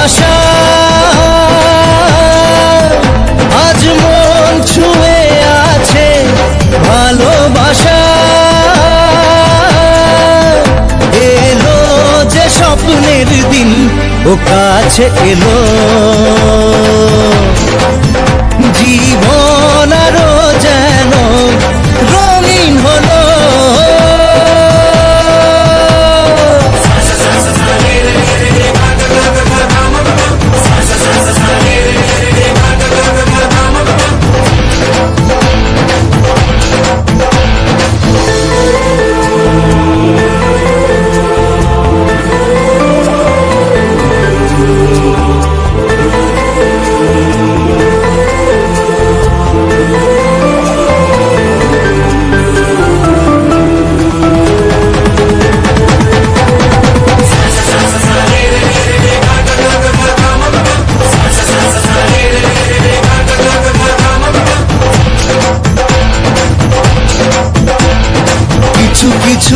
ভাষা। আজ মন ছুঁয়ে আছে এলো যে দিন ও কাছে এলো।